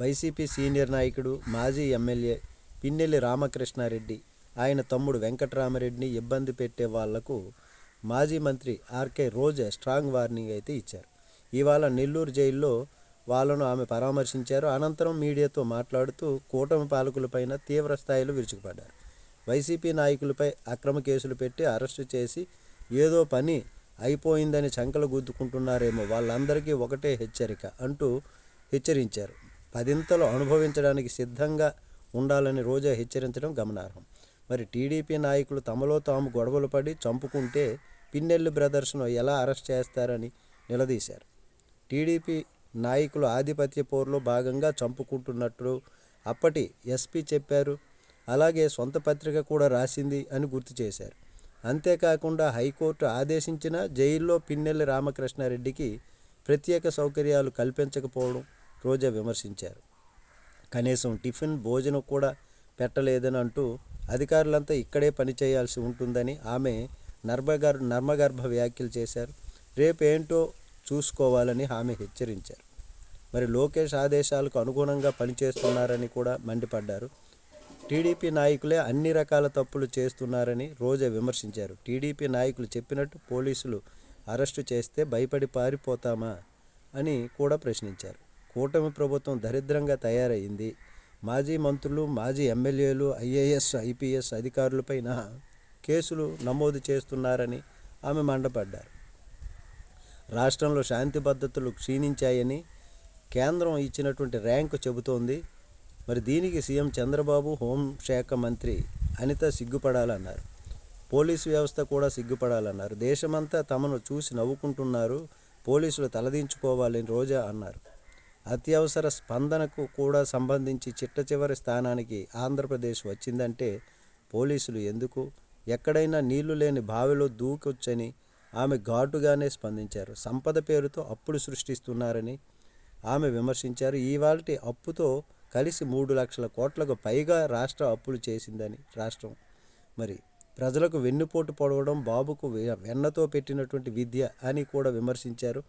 YCP senior నాయకుడు మాజీ MLA Pinnelli Ramakrishna Reddy ఆయన తమ్ముడు వెంకటరామరెడ్డిని ఇబ్బంది పెట్టే వాళ్ళకు మాజీ మంత్రి ఆర్కే రోజా స్ట్రాంగ్ వార్నింగ్ అయితే ఇచ్చారు. ఇవాళ నెల్లూరు జైల్లో వాళ్ళను ఆమె పరామర్శించారు. అనంతరం మీడియాతో మాట్లాడుతూ కూటమి పాలకులపైన తీవ్ర స్థాయిలో విరుచుకుపడ్డారు. వైసీపీ నాయకులపై అక్రమ కేసులు పెట్టి అరెస్టు చేసి ఏదో పని అయిపోయిందని చంకలు గుద్దుకుంటున్నారేమో వాళ్ళందరికీ ఒకటే హెచ్చరిక అంటూ హెచ్చరించారు. పదింతలు అనుభవించడానికి సిద్ధంగా ఉండాలని రోజా హెచ్చరించడం గమనార్హం. మరి టీడీపీ నాయకులు తమలో తాము గొడవలు పడి చంపుకుంటే పిన్నెల్లి బ్రదర్స్ను ఎలా అరెస్ట్ చేస్తారని నిలదీశారు. టీడీపీ నాయకులు ఆధిపత్య పోరులో భాగంగా చంపుకుంటున్నట్లు అప్పటి ఎస్పీ చెప్పారు. అలాగే సొంత పత్రిక కూడా రాసింది అని గుర్తు చేశారు. అంతేకాకుండా హైకోర్టు ఆదేశించిన జైల్లో పిన్నెల్లి రామకృష్ణారెడ్డికి ప్రత్యేక సౌకర్యాలు కల్పించకపోవడం రోజా విమర్శించారు. కనీసం టిఫిన్ భోజనం కూడా పెట్టలేదని అంటూ అధికారులంతా ఇక్కడే పనిచేయాల్సి ఉంటుందని ఆమె నర్మగర్ నర్మగర్భ వ్యాఖ్యలు చేశారు. రేపేంటో చూసుకోవాలని ఆమె హెచ్చరించారు. మరి లోకేష్ ఆదేశాలకు అనుగుణంగా పనిచేస్తున్నారని కూడా మండిపడ్డారు. టీడీపీ నాయకులే అన్ని రకాల తప్పులు చేస్తున్నారని రోజా విమర్శించారు. టీడీపీ నాయకులు చెప్పినట్టు పోలీసులు అరెస్టు చేస్తే భయపడి పారిపోతామా అని కూడా ప్రశ్నించారు. కూటమి ప్రభుత్వం దరిద్రంగా తయారైంది. మాజీ మంత్రులు మాజీ ఎమ్మెల్యేలు ఐఏఎస్ ఐపీఎస్ అధికారులపైన కేసులు నమోదు చేస్తున్నారని ఆమె మండపడ్డారు. రాష్ట్రంలో శాంతి భద్రతలు క్షీణించాయని కేంద్రం ఇచ్చినటువంటి ర్యాంకు చెబుతోంది. మరి దీనికి సీఎం చంద్రబాబు హోంశాఖ మంత్రి అనిత సిగ్గుపడాలన్నారు. పోలీసు వ్యవస్థ కూడా సిగ్గుపడాలన్నారు. దేశమంతా తమను చూసి నవ్వుకుంటున్నారు. పోలీసులు తలదించుకోవాలని రోజా అన్నారు. అత్యవసర స్పందనకు కూడా సంబంధించి చిట్ట చివరి స్థానానికి ఆంధ్రప్రదేశ్ వచ్చిందంటే పోలీసులు ఎందుకు? ఎక్కడైనా నీళ్ళు లేని బావిలో దూకొచ్చని ఆమె ఘాటుగానే స్పందించారు. సంపద పేరుతో అప్పులు సృష్టిస్తున్నారని ఆమె విమర్శించారు. ఇవాళ అప్పుతో కలిసి మూడు లక్షల కోట్లకు పైగా రాష్ట్ర అప్పులు చేసిందని రాష్ట్రం. మరి ప్రజలకు వెన్నుపోటు పొడవడం బాబుకు వెన్నతో పెట్టినటువంటి విద్య అని కూడా విమర్శించారు.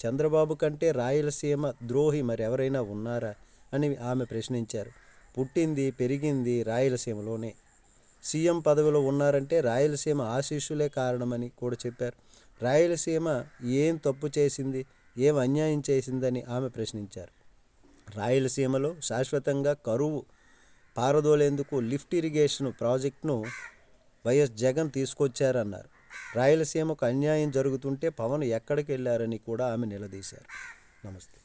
చంద్రబాబు కంటే రాయలసీమ ద్రోహి మరెవరైనా ఉన్నారా అని ఆమె ప్రశ్నించారు. పుట్టింది పెరిగింది రాయలసీమలోనే. సీఎం పదవిలో ఉన్నారంటే రాయలసీమ ఆశీస్సులే కారణమని కూడా చెప్పారు. రాయలసీమ ఏం తప్పు చేసింది ఏం అన్యాయం చేసిందని ఆమె ప్రశ్నించారు. రాయలసీమలో శాశ్వతంగా కరువు పారదోలేందుకు లిఫ్ట్ ఇరిగేషన్ ప్రాజెక్టును వైఎస్ జగన్ తీసుకొచ్చారన్నారు. రాయలసీమకు అన్యాయం జరుగుతుంటే పవన్ ఎక్కడికి వెళ్ళారని కూడా ఆమె నిలదీశారు. నమస్తే.